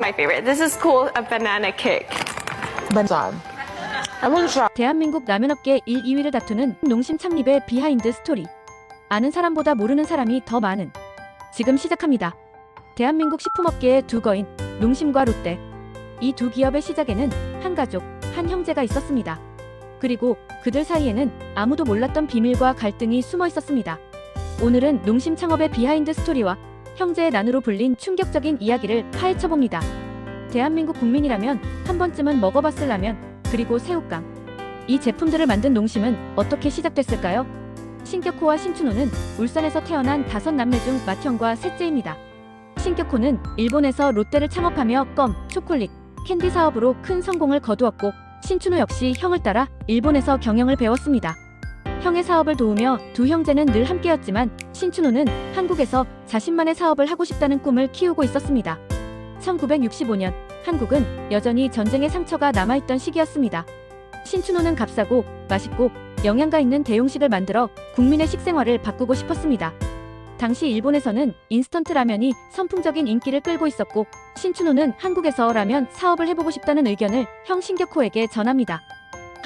My favorite. This is called a banana cake. 반찬. Try. 대한민국 라면업계 1, 2위를 다투는 농심 창립의 비하인드 스토리. 아는 사람보다 모르는 사람이 더 많은. 지금 시작합니다. 대한민국 식품업계의 두 거인 농심과 롯데. 이 두 기업의 시작에는 한 가족, 한 형제가 있었습니다. 그리고 그들 사이에는 아무도 몰랐던 비밀과 갈등이 숨어 있었습니다. 오늘은 농심 창업의 비하인드 스토리와 형제의 난으로 불린 충격적인 이야기를 파헤쳐 봅니다. 대한민국 국민이라면 한 번쯤은 먹어봤을 라면, 그리고 새우깡. 이 제품들을 만든 농심은 어떻게 시작됐을까요? 신격호와 신춘호는 울산에서 태어난 다섯 남매 중 맏형과 셋째입니다. 신격호는 일본에서 롯데를 창업하며 껌, 초콜릿, 캔디 사업으로 큰 성공을 거두었고 신춘호 역시 형을 따라 일본에서 경영을 배웠습니다. 형의 사업을 도우며 두 형제는 늘 함께였지만 신춘호는 한국에서 자신만의 사업을 하고 싶다는 꿈을 키우고 있었습니다. 1965년 한국은 여전히 전쟁의 상처가 남아있던 시기였습니다. 신춘호는 값싸고 맛있고 영양가 있는 대용식을 만들어 국민의 식생활을 바꾸고 싶었습니다. 당시 일본에서는 인스턴트 라면이 선풍적인 인기를 끌고 있었고 신춘호는 한국에서 라면 사업을 해보고 싶다는 의견을 형 신격호에게 전합니다.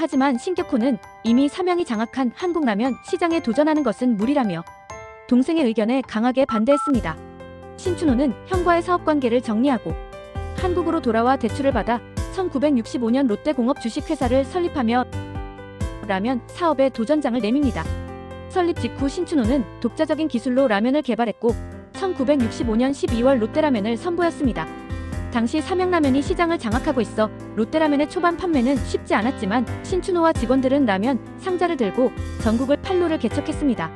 하지만 신격호는 이미 사명이 장악한 한국 라면 시장에 도전하는 것은 무리라며 동생의 의견에 강하게 반대했습니다. 신춘호는 형과의 사업 관계를 정리하고 한국으로 돌아와 대출을 받아 1965년 롯데공업 주식회사를 설립하며 라면 사업에 도전장을 내밉니다. 설립 직후 신춘호는 독자적인 기술로 라면을 개발했고 1965년 12월 롯데라면을 선보였습니다. 당시 삼양라면이 시장을 장악하고 있어 롯데라면의 초반 판매는 쉽지 않았지만 신춘호와 직원들은 라면 상자를 들고 전국을 판로를 개척했습니다.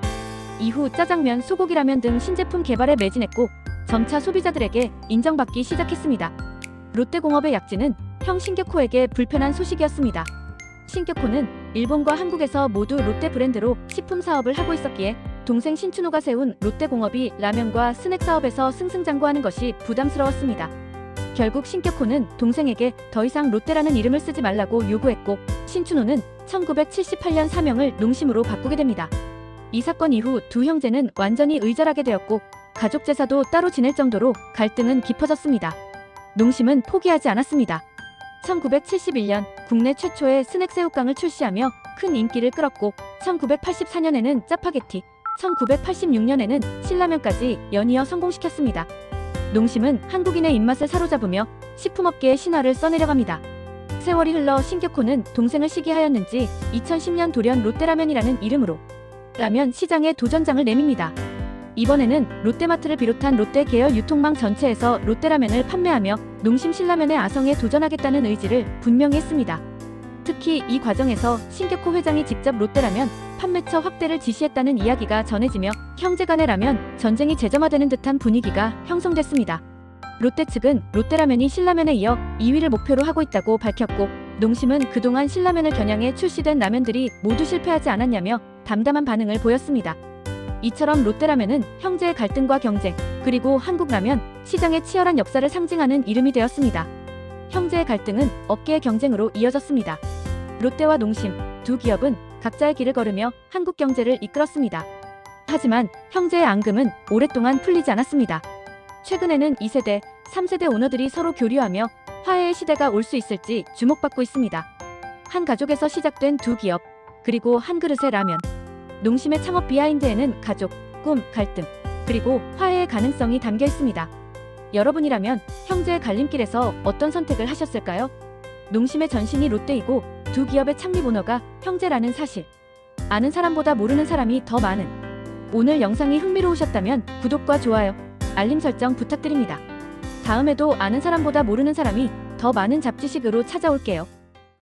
이후 짜장면, 소고기라면 등 신제품 개발에 매진했고 점차 소비자들에게 인정받기 시작했습니다. 롯데공업의 약진은 형 신격호에게 불편한 소식이었습니다. 신격호는 일본과 한국에서 모두 롯데 브랜드로 식품 사업을 하고 있었기에 동생 신춘호가 세운 롯데공업이 라면과 스낵 사업에서 승승장구하는 것이 부담스러웠습니다. 결국 신격호는 동생에게 더 이상 롯데라는 이름을 쓰지 말라고 요구했고 신춘호는 1978년 사명을 농심으로 바꾸게 됩니다. 이 사건 이후 두 형제는 완전히 의절하게 되었고 가족 제사도 따로 지낼 정도로 갈등은 깊어졌습니다. 농심은 포기하지 않았습니다. 1971년 국내 최초의 스낵 새우깡을 출시하며 큰 인기를 끌었고 1984년에는 짜파게티, 1986년에는 신라면까지 연이어 성공시켰습니다. 농심은 한국인의 입맛을 사로잡으며 식품업계의 신화를 써내려갑니다. 세월이 흘러 신격호는 동생을 시기하였는지 2010년 돌연 롯데라면이라는 이름으로 라면 시장에 도전장을 내밉니다. 이번에는 롯데마트를 비롯한 롯데 계열 유통망 전체에서 롯데라면을 판매하며 농심 신라면의 아성에 도전하겠다는 의지를 분명히 했습니다. 특히 이 과정에서 신격호 회장이 직접 롯데라면 판매처 확대를 지시했다는 이야기가 전해지며 형제 간의 라면 전쟁이 재점화되는 듯한 분위기가 형성됐습니다. 롯데 측은 롯데라면이 신라면에 이어 2위를 목표로 하고 있다고 밝혔고 농심은 그동안 신라면을 겨냥해 출시된 라면들이 모두 실패하지 않았냐며 담담한 반응을 보였습니다. 이처럼 롯데라면은 형제의 갈등과 경쟁, 그리고 한국라면 시장의 치열한 역사를 상징하는 이름이 되었습니다. 형제의 갈등은 업계의 경쟁으로 이어졌습니다. 롯데와 농심 두 기업은 각자의 길을 걸으며 한국 경제를 이끌었습니다. 하지만 형제의 앙금은 오랫동안 풀리지 않았습니다. 최근에는 2세대, 3세대 오너들이 서로 교류하며 화해의 시대가 올 수 있을지 주목받고 있습니다. 한 가족에서 시작된 두 기업, 그리고 한 그릇의 라면. 농심의 창업 비하인드에는 가족, 꿈, 갈등, 그리고 화해의 가능성이 담겨 있습니다. 여러분이라면 형제의 갈림길에서 어떤 선택을 하셨을까요? 농심의 전신이 롯데이고 두 기업의 창립 오너가 형제라는 사실. 아는 사람보다 모르는 사람이 더 많은. 오늘 영상이 흥미로우셨다면 구독과 좋아요, 알림 설정 부탁드립니다. 다음에도 아는 사람보다 모르는 사람이 더 많은 잡지식으로 찾아올게요.